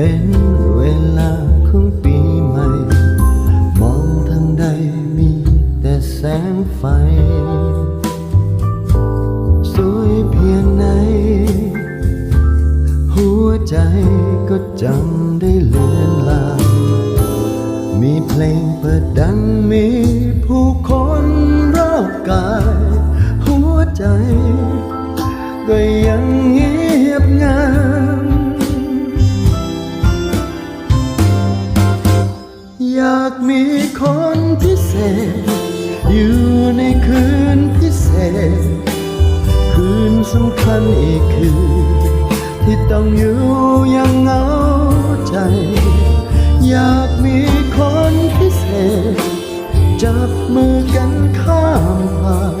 เป็นเวลาของปีใหม่ มองทางใดมีแต่แสงไฟ สวยเพียงไหน หัวใจก็จำได้เลือนลางมีเพลงเปิดดังมีผู้คนรอบกาย หัวใจก็ยังเงีย อยากมีคนพิเศษ อยู่ในคืนพิเศษ คืนสำคัญอีกคืน ที่ต้องอยู่อยังเหงาใจ อยากมีคนพิเศษ จับมือกันข้ามผ่าน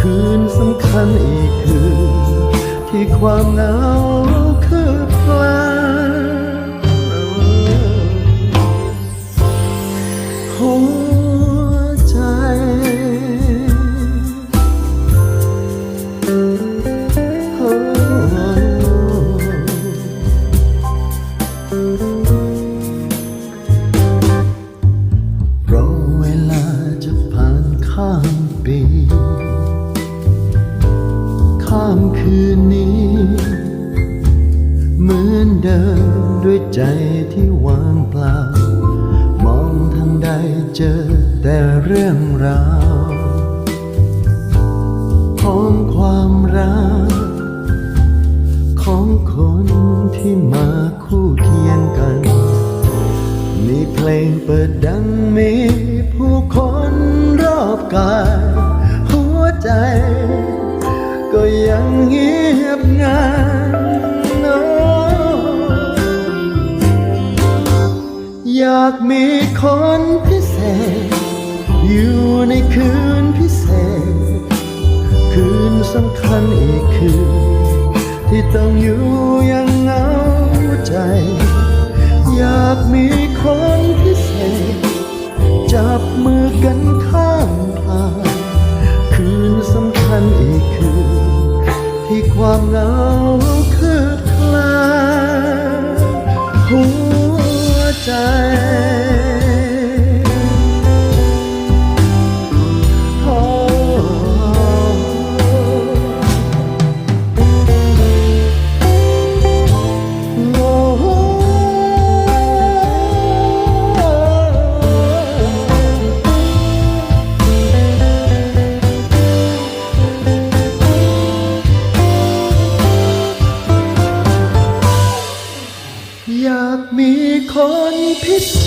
คืนสำคัญอีกคืน ที่ความเหงา เดิมด้วยใจที่ว่างเปล่า มองทางใดเจอแต่เรื่องราวของความรัก ของคนที่มาคู่เคียงกัน มีเพลงเปิดดังมีผู้คนรอบกายากมีคนพิเศษ อยู่ในคืนพิเศษ คืนสำคัญอีกคืน ที่ต้องอยู่อยังเหงาใจ อยากมีคนพิเศษ จับมือกันข้ามผ่านคืนสำคัญอีกคืน ที่ความเหงา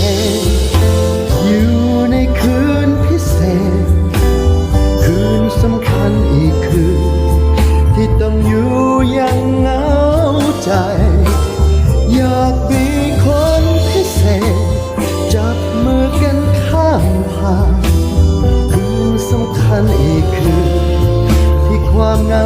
ษ อยู่ในคืนพิเศษ คืนสำคัญอีกคืน ที่ต้องอยู่อยังเหงาใจ อยากมีคนพิเศษ จับมือกันข้ามผ่านคืนสำคัญอีกคืน ที่ความเหงา